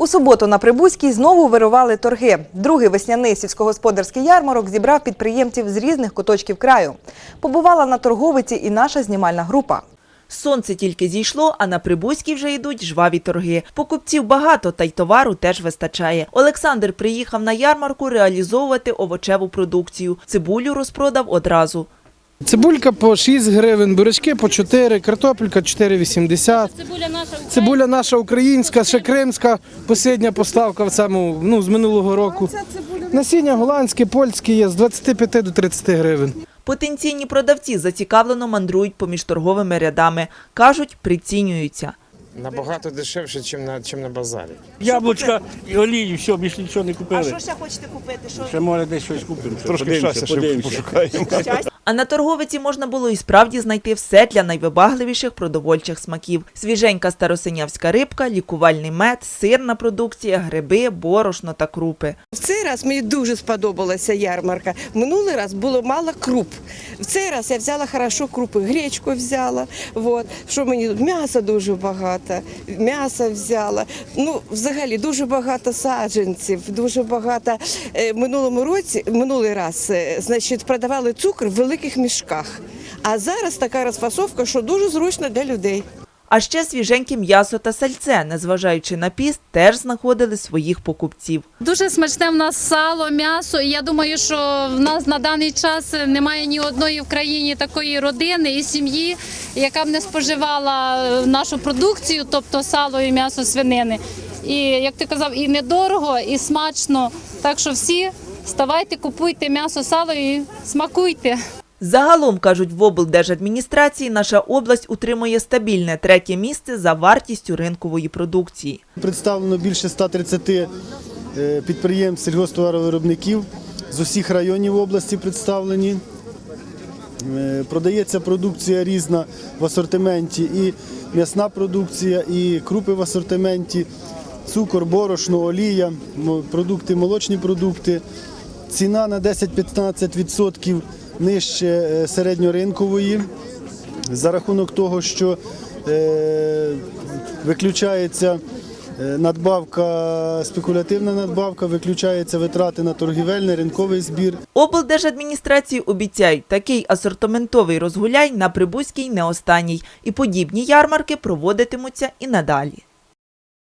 У суботу на Прибузькій знову вирували торги. Другий весняний сільськогосподарський ярмарок зібрав підприємців з різних куточків краю. Побувала на торговиці і наша знімальна група. Сонце тільки зійшло, а на Прибузькій вже йдуть жваві торги. Покупців багато, та й товару теж вистачає. Олександр приїхав на ярмарку реалізовувати овочеву продукцію. Цибулю розпродав одразу. Цибулька по 6 гривень, бурячки по 4, картопелька 4,80. Цибуля наша Цибуля наша українська, ще кримська, посідня поставка в цьому, ну, з минулого року. Насіння голландське, польське є з 25 до 30 гривень. Потенційні продавці зацікавлено мандрують поміж торговими рядами. Кажуть, прицінюються. Набагато дешевше, ніж на, чим на базарі. яблучка і олії, все, більше нічого не купили. А що ще хочете купити? Що Ще може десь щось купимо. Трошки Подивимося, щастя ще пошукаємо. А на торговиці можна було і справді знайти все для найвибагливіших продовольчих смаків: свіженька старосинявська рибка, лікувальний мед, сирна продукція, гриби, борошно та крупи. В цей раз мені дуже сподобалася ярмарка. Минулий раз було мало круп. В цей раз я взяла хорошо крупи, гречку взяла. Вот. Що мені? М'яса дуже багато. М'ясо взяла. Ну, взагалі дуже багато саджанців, дуже багато. Е, минулому році, минулий раз, е, значить, продавали цукор в великих мішках. А зараз така розфасовка, що дуже зручно для людей. А ще свіженьке м'ясо та сальце, незважаючи на піст, теж знаходили своїх покупців. Дуже смачне в нас сало, м'ясо. І я думаю, що в нас на даний час немає ні одної в країні такої родини і сім'ї, яка б не споживала нашу продукцію, тобто сало і м'ясо свинини. І як ти казав, і недорого, і смачно. Так що всі ставайте, купуйте м'ясо, сало і смакуйте. Загалом, кажуть в облдержадміністрації, наша область утримує стабільне третє місце за вартістю ринкової продукції. Представлено більше 130 е, підприємств сільгосптоваровиробників з усіх районів області представлені. Е, Продається продукція різна в асортименті, і м'ясна продукція, і крупи в асортименті, цукор, борошно, олія, продукти, молочні продукти. Ціна на 10-15% нижче е, середньоринкової за рахунок того, що е, виключається е, надбавка, спекулятивна надбавка, виключаються витрати на торгівельний ринковий збір. Облдержадміністрації обіцяють, такий асортиментовий розгуляй на Прибузькій не останній, і подібні ярмарки проводитимуться і надалі.